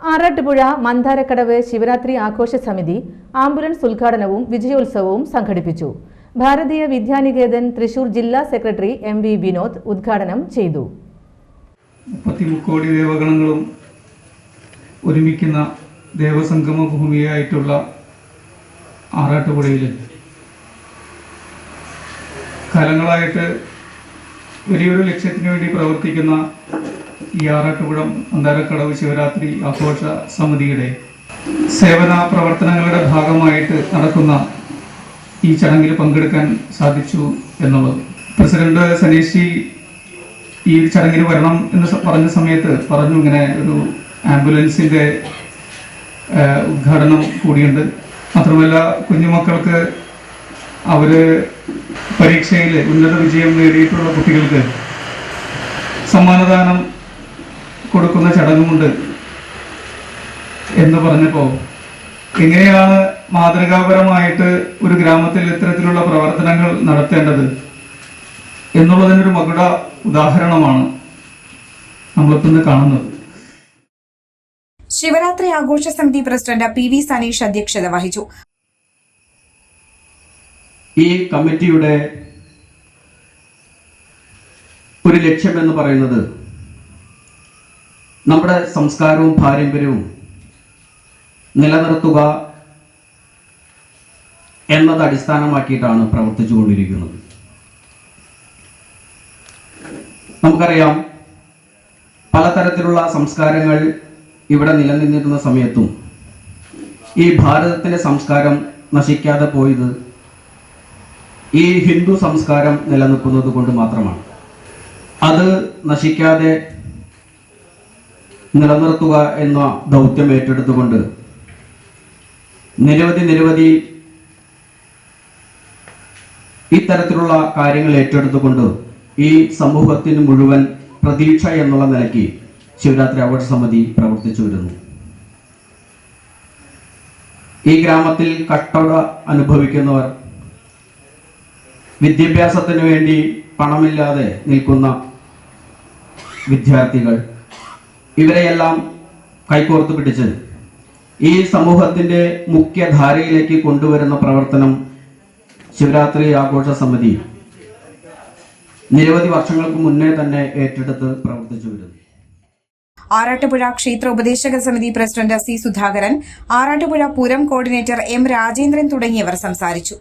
ആറാട്ടുപുഴ മന്ദാരക്കടവ് ശിവരാത്രി ആഘോഷ സമിതി ആംബുലൻസ് ഉദ്ഘാടനവും വിജയോത്സവവും സംഘടിപ്പിച്ചു. ഭാരതീയ വിദ്യാനികേതൻ തൃശൂർ ജില്ലാ സെക്രട്ടറി എം വി വിനോദ് ഉദ്ഘാടനം ചെയ്തു. കോടി ദേവഗണങ്ങളും ഒരുമിക്കുന്ന ദേവസംഗമ ഭൂമിയായിട്ടുള്ള ആറാട്ടുപുഴയിൽ കാലങ്ങളായിട്ട് വലിയൊരു ലക്ഷ്യത്തിന് വേണ്ടി പ്രവർത്തിക്കുന്ന ഈ ആറാട്ടുപുഴം അന്താരക്കടവ് ശിവരാത്രി ആഘോഷ സമിതിയുടെ സേവന പ്രവർത്തനങ്ങളുടെ ഭാഗമായിട്ട് നടക്കുന്ന ഈ ചടങ്ങിൽ പങ്കെടുക്കാൻ സാധിച്ചു എന്നുള്ളത്. പ്രസിഡന്റ് സനീഷ് ഈ ചടങ്ങിന് വരണം എന്ന് പറഞ്ഞ സമയത്ത് പറഞ്ഞു. ഇങ്ങനെ ഒരു ആംബുലൻസിന്റെ ആ, ഉദ്ഘാടനം കൂടിയുണ്ട്. മാത്രമല്ല കുഞ്ഞുമക്കൾക്ക് അവർ പരീക്ഷയിൽ ഉന്നത വിജയം നേടിയിട്ടുള്ള കുട്ടികൾക്ക് സമ്മാനദാനം കൊടുക്കുന്ന ചടങ്ങുമുണ്ട് എന്ന് പറഞ്ഞപ്പോൾ എങ്ങനെയാണ് മാതൃകാപരമായിട്ട് ഒരു ഗ്രാമത്തിൽ ഇത്തരത്തിലുള്ള പ്രവർത്തനങ്ങൾ നടത്തേണ്ടത് എന്നുള്ളതിനൊരു മകുട ഉദാഹരണമാണ് നമ്മളിപ്പിന്ന് കാണുന്നത്. ശിവരാത്രി ആഘോഷ സമിതി പ്രസിഡന്റ് പി വി സനീഷ് അധ്യക്ഷത വഹിച്ചു. ഈ കമ്മിറ്റിയുടെ ഒരു ലക്ഷ്യമെന്ന് പറയുന്നത് നമ്മുടെ സംസ്കാരവും പാരമ്പര്യവും നിലനിർത്തുക എന്നത് അടിസ്ഥാനമാക്കിയിട്ടാണ് പ്രവർത്തിച്ചു കൊണ്ടിരിക്കുന്നത് നമുക്കറിയാം പലതരത്തിലുള്ള സംസ്കാരങ്ങൾ ഇവിടെ നിലനിന്നിരുന്ന സമയത്തും ഈ ഭാരതത്തിലെ സംസ്കാരം നശിക്കാതെ പോയത് ഈ ഹിന്ദു സംസ്കാരം നിലനിൽക്കുന്നത് കൊണ്ട് മാത്രമാണ്. അത് നശിക്കാതെ നിലനിർത്തുക എന്ന ദൗത്യം ഏറ്റെടുത്തുകൊണ്ട് നിരവധി നിരവധി ഇത്തരത്തിലുള്ള കാര്യങ്ങൾ ഏറ്റെടുത്തുകൊണ്ട് ഈ സമൂഹത്തിന് മുഴുവൻ പ്രതീക്ഷ എന്നുള്ള നിലയ്ക്ക് ശിവരാത്രി അവാർഡ് സമിതി പ്രവർത്തിച്ചു വരുന്നു. ഈ ഗ്രാമത്തിൽ കട്ടട അനുഭവിക്കുന്നവർ വിദ്യാഭ്യാസത്തിന് വേണ്ടി പണമില്ലാതെ നിൽക്കുന്ന വിദ്യാർത്ഥികൾ ഇവരെയെല്ലാം കൈകോർത്ത് പിടിച്ച് ഈ സമൂഹത്തിന്റെ മുഖ്യധാരയിലേക്ക് കൊണ്ടുവരുന്ന പ്രവർത്തനം ശിവരാത്രി ആഘോഷ സമിതി നിരവധി വർഷങ്ങൾക്ക് മുന്നേ തന്നെ ഏറ്റെടുത്ത് പ്രവർത്തിച്ചു വരുന്നു. ആറാട്ടുപുഴ ക്ഷേത്ര ഉപദേശക സമിതി president C Sudhakaran Arattupuzha Pooram coordinator M Rajendran തുടങ്ങിയവർ സംസാരിച്ചു.